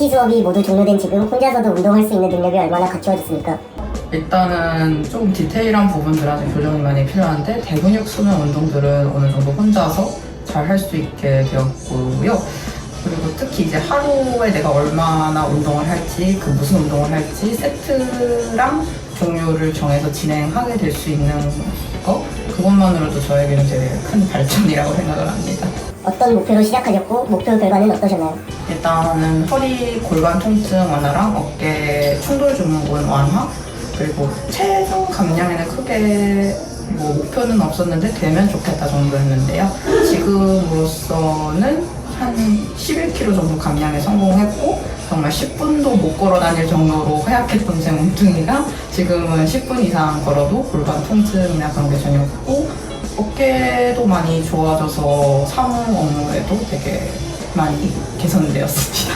PT 수업이 모두 종료된 지금 혼자서도 운동할 수 있는 능력이 얼마나 갖추어졌습니까? 일단은 조금 디테일한 부분들 아직 교정이 많이 필요한데 대근육 수면 운동들은 어느 정도 혼자서 잘 할 수 있게 되었고요. 그리고 특히 이제 하루에 내가 얼마나 운동을 할지, 그 무슨 운동을 할지 세트랑 종류를 정해서 진행하게 될 수 있는 거 그것만으로도 저에게는 되게 큰 발전이라고 생각을 합니다. 어떤 목표로 시작하셨고 목표 결과는 어떠셨나요? 일단은 허리 골반 통증 완화랑 어깨 충돌 증후군 완화 그리고 체중 감량에는 크게 뭐 목표는 없었는데 되면 좋겠다 정도였는데요. 지금으로서는 한 11kg 정도 감량에 성공했고 정말 10분도 못 걸어 다닐 정도로 허약했던 제 몸뚱이가 지금은 10분 이상 걸어도 골반 통증이나 그런 게 전혀 없고 어깨도 많이 좋아져서 사무 업무에도 되게 많이 개선되었습니다.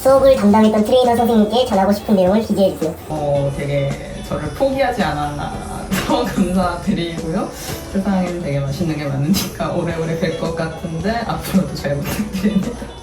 수업을 담당했던 트레이너 선생님께 전하고 싶은 내용을 기재해주세요. 어, 되게 저를 포기하지 않았나 더 감사드리고요. 세상에는 되게 맛있는 게 많으니까 오래오래 뵐 것 같은데 앞으로도 잘 부탁드립니다.